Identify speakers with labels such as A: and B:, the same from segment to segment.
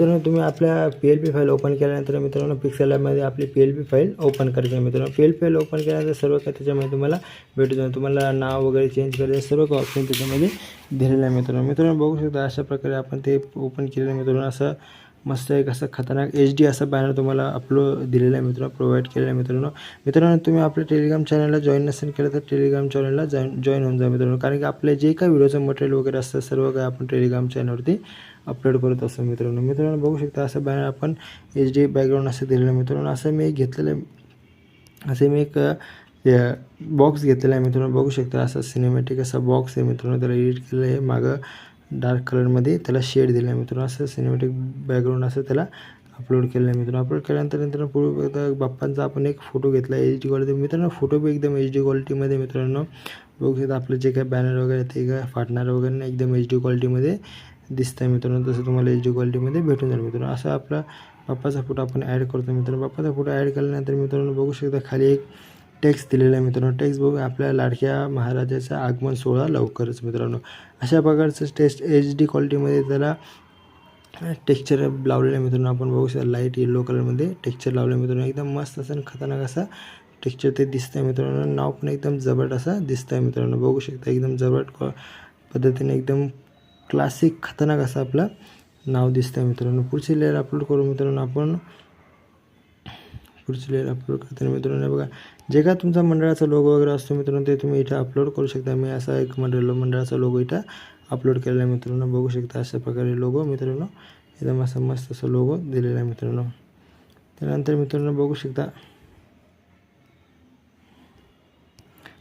A: मित्रांनो तुम्ही आपल्या P L P file open केल्यानंतर मित्रांनो पिक्सेल ॲपमध्ये आपली P L P file open करायची आहे मित्रांनो. P L P file open केल्यानंतर सर्व काही त्याच्यामध्ये तुम्हाला भेटून जाईल तुम्हाला नाव वगैरे चेंज करायचं सर्व काही ऑप्शन त्याच्यामध्ये दिलेलं आहे मित्रांनो. मित्रांनो बघू शकता अशा प्रकारे आपण ते ओपन केलेलं मित्रांनो. असं मस्त एक असं खतरनाक एच डी असा बॅनर तुम्हाला अपलोड दिलेला आहे मित्रांनो प्रोव्हाइड केलेला आहे मित्रांनो. मित्रांनो तुम्ही आपल्या टेलिग्राम चॅनलला जॉईन नसेल केलं तर टेलिग्राम चॅनलला जॉईन जॉईन होऊन जा मित्रांनो. कारण की आपले जे काही व्हिडिओचं मटेरियल वगैरे असतं सर्व काही आपण टेलिग्राम चॅनलवरती अपलोड करत असतो मित्रांनो. मित्रांनो बघू शकता असं बॅनर आपण एच डी बॅकग्राऊंड असं दिलेलं आहे मित्रांनो. असं मी घेतलेलं आहे असे मी एक बॉक्स घेतलेला आहे मित्रांनो. बघू शकता असा सिनेमॅटिक असा बॉक्स आहे मित्रांनो. त्याला एडिट केलेलं आहे. मागं डार्क कलरमध्ये त्याला शेड दिला आहे. मित्रांनो असं सिनेमॅटिक बॅकग्राऊंड असं त्याला अपलोड केलं आहे. मित्रांनो अपलोड केल्यानंतर नंतर पूर्वी बाप्पांचा आपण एक फोटो घेतला एच डी क्वालिटी मित्रांनो फोटो बी एकदम एच डी क्वालिटीमध्ये मित्रांनो. बघू शकता आपलं जे काही बॅनर वगैरे ते काय फाटणार वगैरे नाही. एकदम एच डी क्वालिटीमध्ये दिसतं आहे मित्रांनो. तसं तुम्हाला एच डी क्वालिटीमध्ये भेटून जाईल मित्रांनो. असं आपला बाप्पाचा फोटो आपण ॲड करतो मित्रांनो. बाप्पाचा फोटो ॲड केल्यानंतर मित्रांनो बघू शकता खाली एक टेक्स्ट दिलेला आहे मित्रांनो. टेक्स्ट बघू आपल्या लाडक्या महाराजाचा आगमन सोहळा लवकरच मित्रांनो. अशा प्रकारचं टेस्ट एच डी क्वालिटीमध्ये त्याला टेक्स्चर लावलेलं आहे मित्रांनो. आपण बघू शकता लाइट येलो कलरमध्ये टेक्स्चर लावलं आहे मित्रांनो. एकदम मस्त असं आणि खतरनाक असा टेक्स्चर ते दिसतं आहे मित्रांनो. नाव पण एकदम जबरट असं दिसतं आहे मित्रांनो. बघू शकता एकदम जबरट पद्धतीने एकदम क्लासिक खतरनाक असं आपलं नाव दिसतं आहे मित्रांनो. पुढची लेअर अपलोड करू मित्रांनो आपण. पुढची लेअर अपलोड करताना मित्रांनो बघा जे काय तुमचा मंडळाचा लोगो वगैरे असतो मित्रांनो ते तुम्ही इथं अपलोड करू शकता. मी असा एक मंडळ मंडळाचा लोगो इथं अपलोड केलेला आहे मित्रांनो. बघू शकता अशा प्रकारे लोगो मित्रांनो. एकदम असा मस्त असं लोगो दिलेला आहे मित्रांनो. त्यानंतर मित्रांनो बघू शकता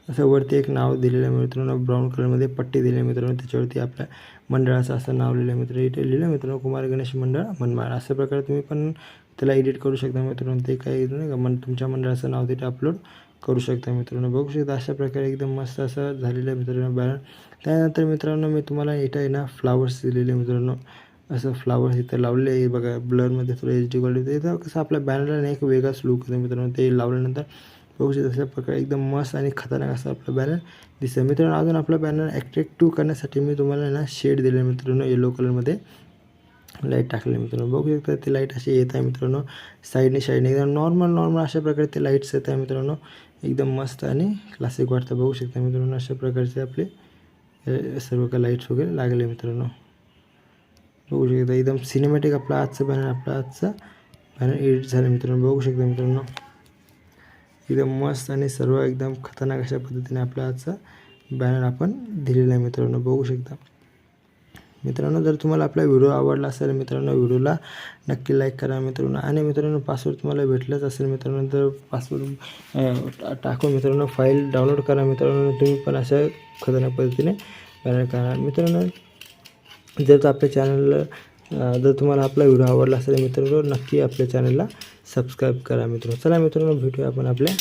A: असं वरती एक नाव दिलेलं आहे मित्रांनो ब्राऊन कलरमध्ये पट्टी दिली आहे मित्रांनो त्याच्यावरती आपल्या मंडळाचं असं नाव लिहिलं आहे मित्र इथे लिहिलं मित्रांनो कुमार गणेश मंडळ मनमाड अशा प्रकारे तुम्ही पण त्याला एडिट करू शकता मित्रांनो ते काही नाही का मन तुमच्या मंडळाचं नाव तिथे अपलोड करू शकता मित्रांनो. बघू शकता अशा प्रकारे एकदम मस्त असं झालेलं आहे मित्रांनो बॅनर त्यानंतर मित्रांनो मी तुम्हाला इथं आहे ना फ्लावर्स दिलेले मित्रांनो. असं फ्लावर्स इथं लावले आहे. बघा ब्लरमध्ये थोडं एच डी क्वालिटी इथं कसं आपल्या बॅनरला नाही एक वेगळाच लुक येतो मित्रांनो. ते लावल्यानंतर बघू शकता अशा प्रकारे एकदम मस्त आणि खतरनाक असं आपला बॅनर दिसतं मित्रांनो अजून आपला बॅनर ॲट्रॅक्टिव्ह करण्यासाठी मी तुम्हाला ना शेड दिले मित्रांनो येलो कलरमध्ये लाइट टाकले मित्रांनो. बघू शकता ते लाइट अशी येत आहे मित्रांनो साईडने साईडने एकदम नॉर्मल नॉर्मल अशा प्रकारे ते लाईट्स येत आहे मित्रांनो. एकदम मस्त आणि क्लासिक वाटतं. बघू शकता मित्रांनो अशा प्रकारचे आपले सर्व काही लाईट्स वगैरे लागले मित्रांनो. बघू शकता एकदम सिनेमॅटिक आपला आजचा बॅनर आपला आजचा बॅनर एडिट झाला मित्रांनो. बघू शकता मित्रांनो. एकदम मस्त आणि सर्व एकदम खतरनाक अशा पद्धतीने आपला आजचा बॅनर आपण दिलेला आहे मित्रांनो. बघू शकता. मित्रांनो जर तुम्हाला आपला व्हिडिओ आवडला असेल मित्रांनो व्हिडिओला नक्की लाईक करा मित्रांनो. आणि मित्रांनो पासवर्ड तुम्हाला भेटलाच असेल मित्रांनो तर पासवर्ड टाकून मित्रांनो फाईल डाउनलोड करा मित्रांनो. तुम्ही पण अशा खतरनाक पद्धतीने बॅनर करा. मित्रांनो जर आपल्या चॅनलला जर तुम्हाला आपला व्हिडिओ आवडला असेल मित्रांनो नक्की आपल्या चॅनलला सबस्क्राईब करा मित्रांनो. चला मित्रांनो भेटूया आपण आपल्या